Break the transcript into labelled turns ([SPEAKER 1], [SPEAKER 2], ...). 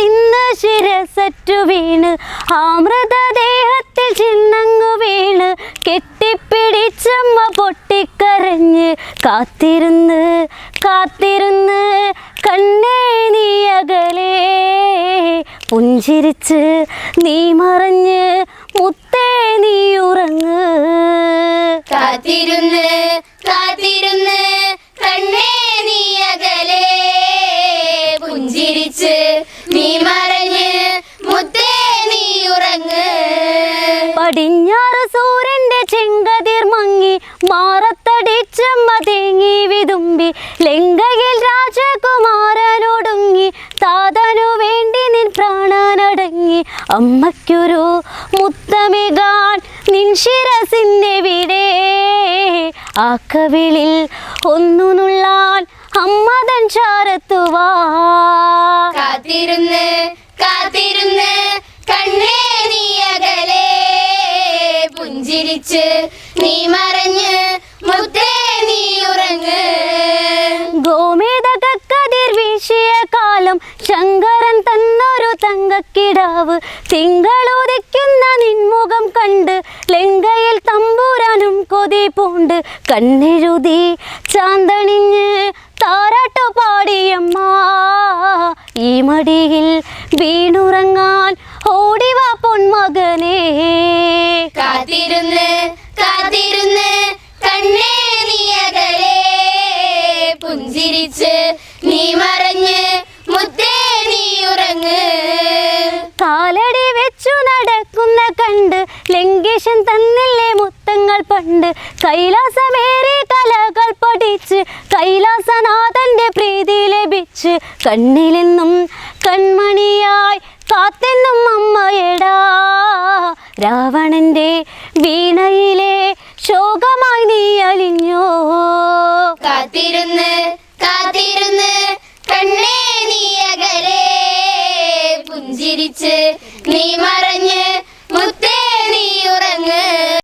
[SPEAKER 1] തിന്ന ശിരസറ്റു വീണ്. ആമൃതദേഹത്തിൽ ചിന്നങ്ങു വീണ്. കെട്ടിപ്പിടിച്ചമ്മ പൊട്ടിക്കരഞ്ഞ്. കാത്തിരുന്ന് കാത്തിരുന്ന് കണ്ണേ നീ അകലേ. പുഞ്ചിരിച്ച് നീ മറഞ്ഞ് മുത്തേ നീ ഉറങ്ങ്.
[SPEAKER 2] കാത്തിരുന്ന് കാത്തിരുന്ന് മറഞ്ഞ് മുത്തേ നീ ഉറങ്ങ്.
[SPEAKER 1] പടിഞ്ഞാറ് സൂര്യന്റെ ചെങ്കതിർ മങ്ങി മാറത്തടിച്ചമ്മ തേങ്ങി വിതുമ്പി ലങ്കയിൽ രാജകുമാരനൊടുങ്ങി താതനു വേണ്ടി നിൻ പ്രാണനടങ്ങി. അമ്മയ്ക്കൊരു മുത്തമികാൻ നിൻ ശിരസിന്നെവിടെ ആ കവിളിൽ ഒന്നു നുള്ളാൻ അമ്മതൻ ചാരത്തുവാ.
[SPEAKER 2] കാത്തിരുന്ന് കാത്തിരുന്ന് കണ്ണേ നീ അകലെ. പുഞ്ചിരിച്ച് നീ മറഞ്ഞ് മുത്തേ നീ ഉറങ്ങ്.
[SPEAKER 1] ഗോമേതകക്കതിർ വീശിയ കാലം ശങ്കരൻ തന്നൊരു തങ്കക്കിടാവ്. തിങ്കളോദിക്കുന്ന നിൻമുഖം കണ്ട് ലങ്കയിൽ തമ്പൂരാനും കൊതി പൂണ്ട്. കണ്ണെഴുതി ചാന്തണിഞ്ഞ് താരാട്ടു മടിയിൽ വീണുറങ്ങാൻ ഓടിവാ പൊന്മകനെ.
[SPEAKER 2] കാത്തിരുന്ന് കാത്തിരുന്ന് കണ്ണേ നീ അകലെ. പുഞ്ചിരിച്ച് നീ മറഞ്ഞ് മുത്തേ നീ ഉറങ്ങ്.
[SPEAKER 1] കാലടി വെച്ചു നടക്കുന്ന കണ്ട് ലങ്കേശൻ തന്നില്ലേ മുത്തങ്ങൾ പണ്ട്. കൈലാസമേറെ കണ്ണിലെന്നും കൺമണിയായി കാത്തെന്നും അമ്മയടാ. രാവണന്റെ വീണയിലെ ശോകമായി നീ അലിഞ്ഞോ?
[SPEAKER 2] കാത്തിരുന്ന് കാത്തിരുന്ന് കണ്ണേ നീ അകലേ. പുഞ്ചിരിച്ച് നീ മറഞ്ഞ് മുത്തേ നീ ഉറങ്ങ്.